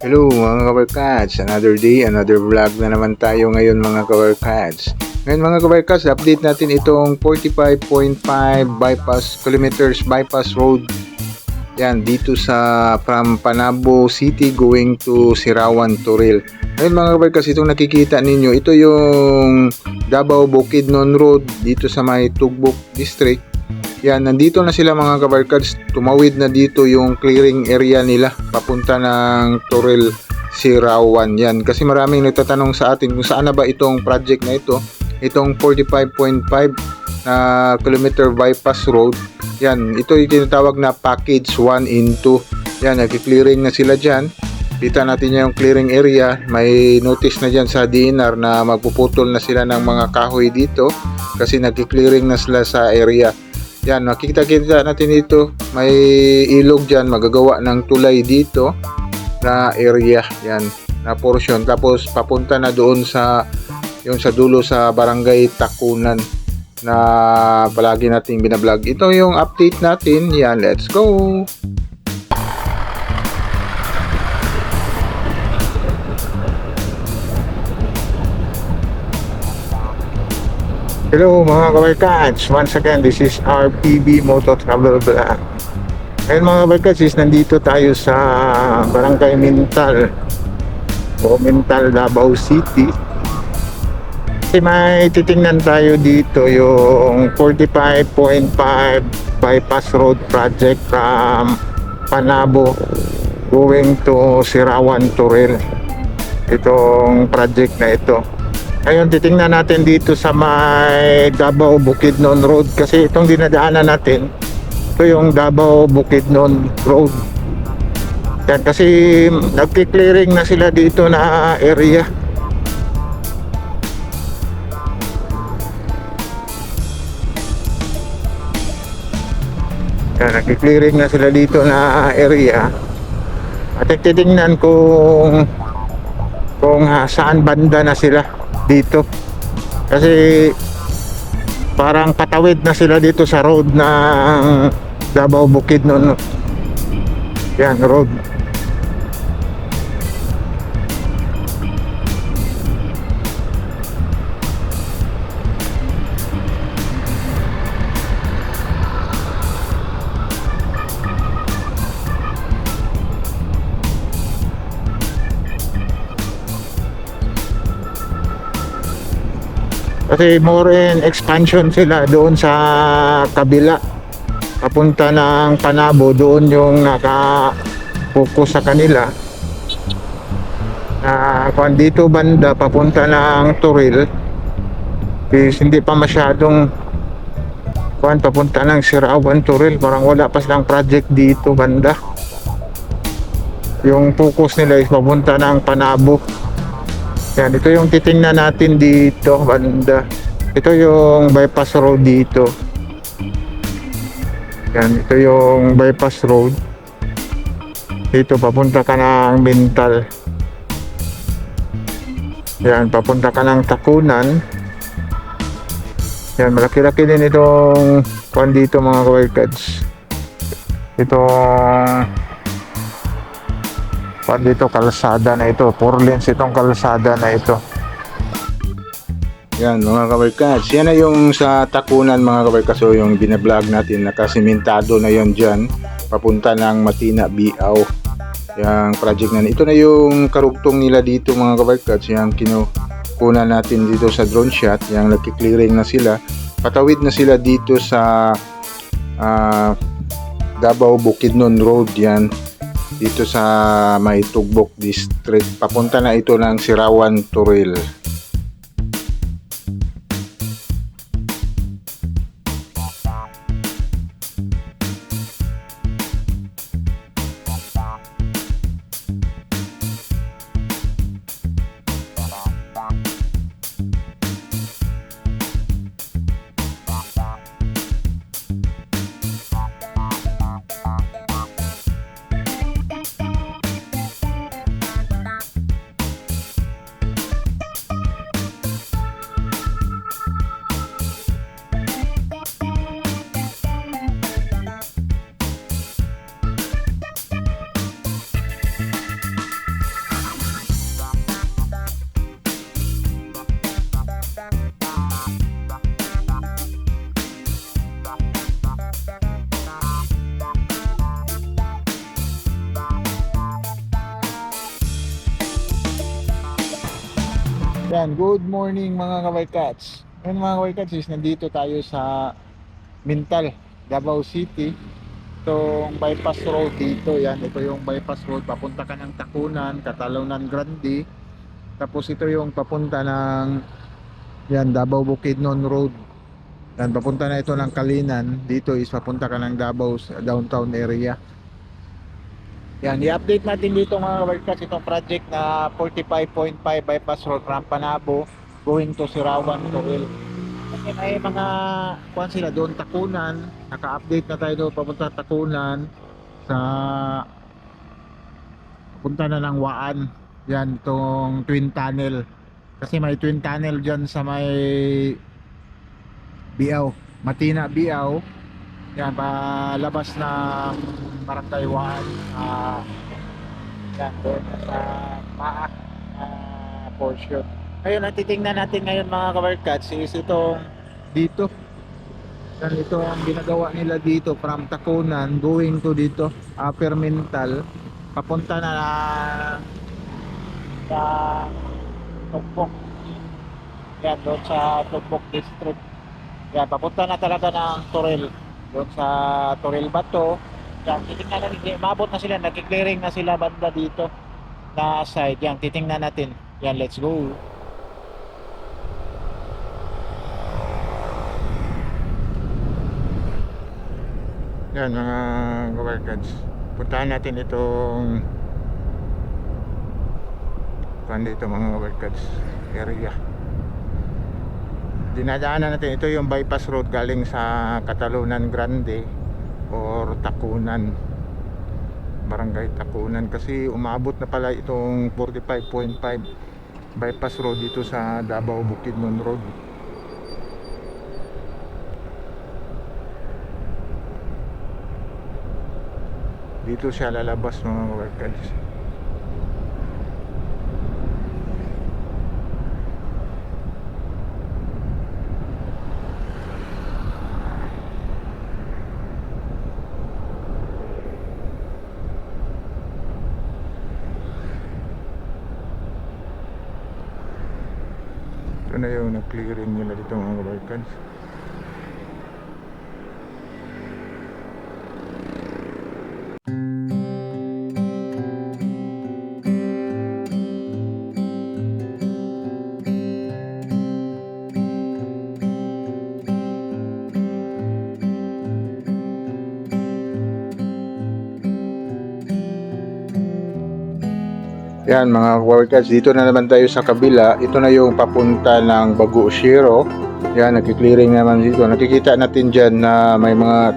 Hello mga kabarkads, another day, another vlog na naman tayo ngayon mga kabarkads. Ngayon mga kabarkads, update natin itong 45.5 bypass kilometers bypass road. Yan, dito sa from Panabo City going to Sirawan Toril. Ngayon mga kabarkads, itong nakikita ninyo, ito yung Davao Bukidnon Road dito sa may Tugbok District. Yan, nandito na sila mga kabarkads. Tumawid na dito yung clearing area nila papunta ng Toril Sirawan. Yan, kasi maraming nagtatanong sa atin kung saan na ba itong project na ito. Itong 45.5 na kilometer bypass road. Yan, ito yung tinatawag na package 1 in 2. Yan, nagki-clearing na sila dyan. Kita natin yung clearing area. May notice na dyan sa DNR na magpuputol na sila ng mga kahoy dito kasi nagki-clearing na sila sa area. Yan, makikita-kita natin dito. May ilog dyan, magagawa ng tulay dito na area. Yan, na portion. Tapos papunta na doon sa yung sa dulo sa barangay Takunan na palagi nating binablog. Ito yung update natin. Yan, let's go! Hello mga kabarkads! Once again, this is RPB Moto Travel Vlog. Ngayon mga kabarkads, is nandito tayo sa Barangay Mintal o Mintal, Davao City. Kasi may titingnan tayo dito yung 45.5 bypass road project from Panabo going to Sirawan Toril. Itong project na ito. Ngayon, titingnan natin dito sa may Davao Bukidnon Road kasi itong dinadaanan natin, ito yung Davao Bukidnon Road. Yan, kasi nagki-clearing na sila dito na area. Yan, nagki-clearing na sila dito na area. At titingnan kung kung ah, saan banda na sila dito. Kasi parang patawid na sila dito sa road ng Davao Bukidnon yan road Kasi more in expansion sila doon sa kabila. Papunta ng Panabo, doon yung naka-focus sa kanila. Na kung dito banda, papunta ng Turil, is hindi pa masyadong kuan papunta ng Sirawan Turil. Parang wala pa silang project dito banda. Yung focus nila is papunta ng Panabo. Yan, ito yung titingnan natin dito, banda. Ito yung bypass road dito. Yan, ito yung bypass road. Dito, papunta ka ng Mintal. Yan, papunta ka ng Takunan. Yan, malaki-laki din itong kwan dito mga kawarkads. Itong Pag dito kalsada na ito, four lanes itong kalsada na ito. Yan mga kabarkads, yan na yung sa Takunan mga kabarkads, so yung binablog natin, nakasimentado na yon dyan, papunta ng Matina, Biaw, yung project na ito na yung karugtong nila dito mga kabarkads, yung kinukunan natin dito sa drone shot, yung nagki-clearing na sila, patawid na sila dito sa ah, Davao Bukidnon Road. Yan dito sa may Tugbok District. Papunta na ito ng Sirawan Turil. Yan, good morning mga kawaykats. Ngayon mga kawaykats is nandito tayo sa Mintal, Davao City. Itong bypass road dito, yan, ito yung bypass road papunta ka ng Takunan, Catalonan Grande. Tapos ito yung papunta ng yan, Davao Bukidnon Road. Yan, papunta na ito ng Kalinan. Dito is papunta ka ng Davao downtown area. Yan, i-update natin dito mga kabarkas itong project na 45.5 bypass road from Panabo going to Sirawan to Will. Kasi may mga kuan sila doon Takunan, naka-update na tayo doon papunta Takunan sa punta na ng Waan. Yan itong twin tunnel. Kasi may twin tunnel diyan sa may Biaw, Matina Biaw. Yan, palabas ng Barangay Waan. ah yan, doon sa Maak uh, portion. Ngayon, ang titingnan natin ngayon mga kabarkats is itong dito. Yan, ito ang ginagawa nila dito from Takunan going to dito, Upper Mental. Papunta na sa Tugbok. Yan, doon sa Tugbok District. Yan, papunta na talaga ng Torel. Doon sa Torel Bato. Yan, titingnan natin. Mabot na sila. Nagki-clearing na sila banda dito na side. Yan, titingnan natin. Yan, let's go. Yan mga kabarkads. Puntahan natin itong kuan dito mga kabarkads area. Dinadaanan natin ito yung bypass road galing sa Catalonan Grande or Takunan. Barangay Takunan kasi umabot na pala itong 45.5 bypass road dito sa Davao Bukidnon Road. Dito siya lalabas mga workers. Ito na yung na-clearing nila dito mga workers. Yan mga workers, dito na naman tayo sa kabila. Ito na yung papunta ng Bagu Shiro. Yan, nagki-clearing naman dito. Nakikita natin dyan na may mga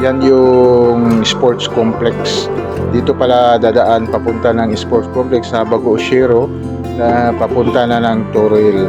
yan yung sports complex. Dito pala dadaan papunta ng sports complex sa Bagu Shiro na papunta na ng Toril.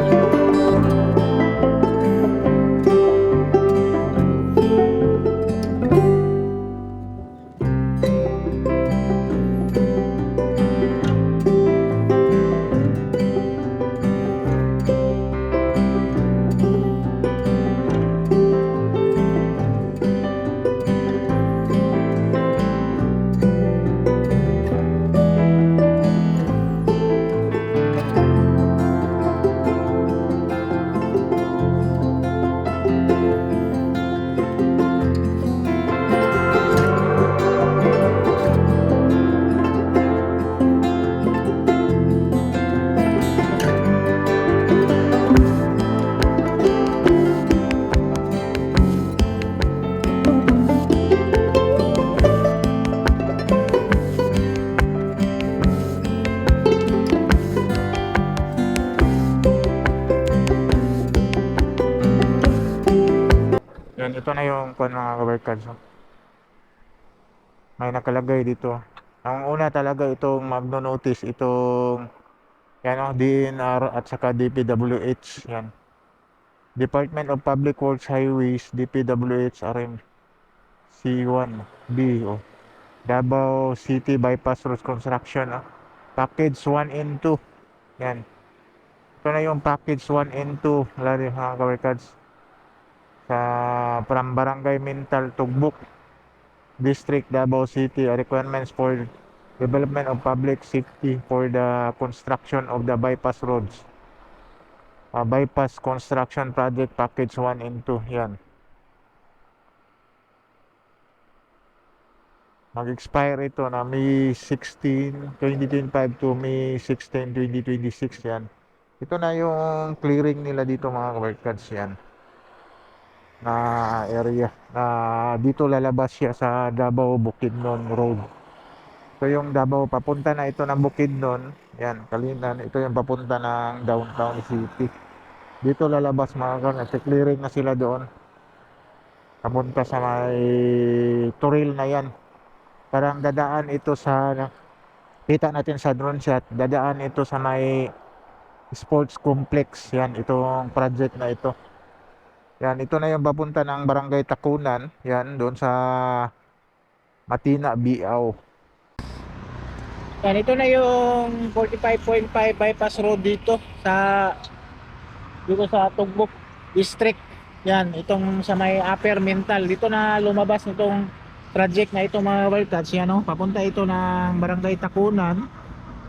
Ito na yung kung mga kabarkads. oh. May nakalagay dito. Ang una talaga itong magno-notice itong yan oh, DNR at saka DPWH. Yan. Department of Public Works Highways, DPWH RM C1B. Oh. Davao City Bypass Road Construction. Oh. Package 1 and 2. Yan. Ito na yung package 1 and 2. Lalo mga kabarkads sa from Barangay Mintal Tugbuk District Davao City uh, requirements for development of public safety for the construction of the bypass roads. Ah, bypass construction project package 1 and 2 yan. Mag-expire ito na May 16 2025 to May 16 2026 yan. Ito na yung clearing nila dito mga workers yan na area na dito lalabas siya sa Davao Bukidnon Road. Ito yung Davao papunta na ito ng Bukidnon yan Kalinan ito yung papunta ng downtown city. Dito lalabas mga karne clearing na sila doon. Papunta sa may Turil na yan. Parang dadaan ito sa kita natin sa drone shot dadaan ito sa may sports complex. Yan itong project na ito yan ito na yung papunta ng barangay Takunan. Yan doon sa Matina Biao yan ito na yung 45.5 bypass road dito sa dito sa Tugbok district. Yan itong sa may upper mental. Dito na lumabas nitong project na ito mga wildcats yan oh, papunta ito ng barangay Takunan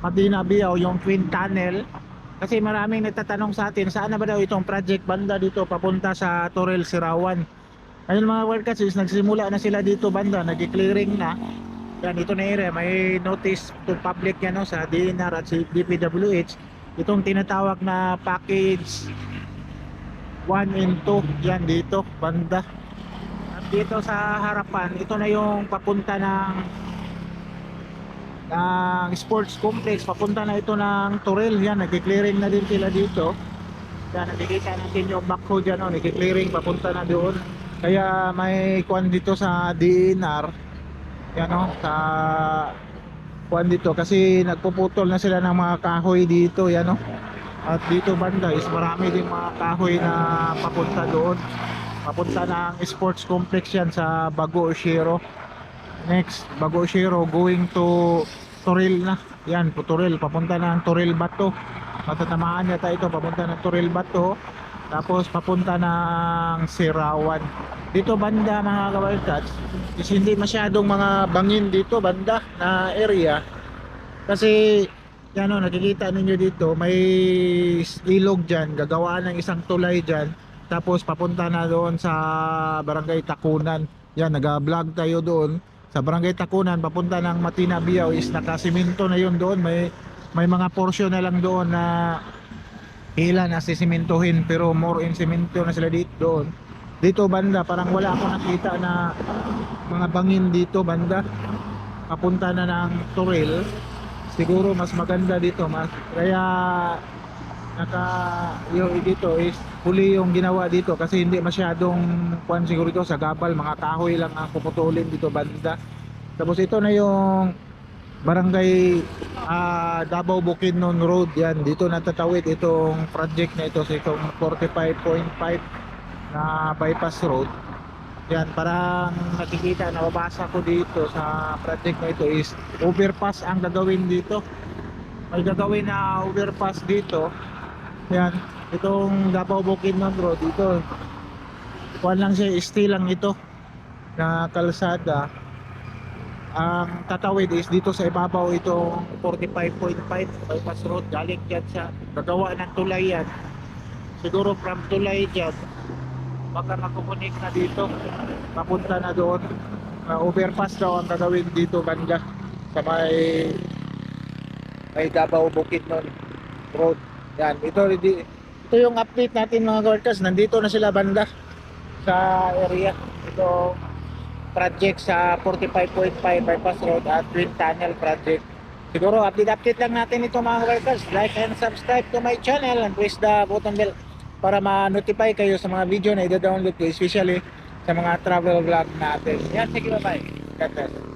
Matina Biao yung twin tunnel kasi maraming nagtatanong sa atin saan na ba daw itong project banda dito papunta sa Torel Sirawan? Ayun mga wildcats is nagsimula na sila dito banda nag-clearing na. Yan ito na area may notice to public yan no, sa DNR at si DPWH itong tinatawag na package 1 and 2 yan dito banda. At dito sa harapan ito na yung papunta ng ng sports complex. Papunta na ito ng Toril. Yan nagki-clearing na din sila dito. Yan nakikita natin yung backhoe dyan nagki-clearing papunta na doon. Kaya may kuan dito sa DNR yan oh, sa kuan dito. Kasi nagpuputol na sila ng mga kahoy dito yan oh. At dito banda is marami din mga kahoy na papunta doon. Papunta ng sports complex yan sa Bago Oshiro. Next, Bago Oshiro going to Toril na. Yan, po Toril. Papunta ng Toril Bato. Matatamaan yata ito. Papunta ng Toril Bato. Tapos papunta ng Sirawan. Dito banda mga kawalkats is hindi masyadong mga bangin dito banda na area. Kasi yan o, nakikita ninyo dito, may ilog dyan, gagawaan ng isang tulay dyan, tapos papunta na doon sa Barangay Takunan. Yan, nag-vlog tayo doon. Sa Barangay Takunan, papunta ng Matina Biao is nakasiminto na yun doon. May, may mga portion na lang doon na hila na sisimintuhin pero more in simento na sila dito doon. Dito banda, parang wala ako nakita na mga bangin dito banda. Papunta na ng Toril siguro mas maganda dito mas kaya naka yung dito is huli yung ginawa dito kasi hindi masyadong kuan siguro ito sa gabal mga kahoy lang ang puputulin dito banda tapos ito na yung barangay ah, Davao Bukidnon Road yan dito natatawid itong project na ito sa itong 45.5 na bypass road yan, parang nakikita, nababasa ko dito sa project na ito is overpass ang gagawin dito. May gagawin na overpass dito. Yan, itong Davao Bukidnon Road dito. Kuan lang siya, steel lang ito na kalsada. Ang tatawid is dito sa ibabaw itong 45.5 bypass road. Galing dyan sa gagawa ng tulay yan. Siguro from tulay dyan baka makukunik na dito papunta na doon uh, overpass daw ang gagawin dito banda sa may may Davao Bukidnon Road yan ito ito yung update natin mga workers nandito na sila banda sa area ito project sa 45.5 bypass road at Twin Tunnel project siguro update update lang natin ito mga workers like and subscribe to my channel and press the button bell para ma-notify kayo sa mga video na i-download ko especially sa mga travel vlog natin. Yan, sige bye-bye. God bless.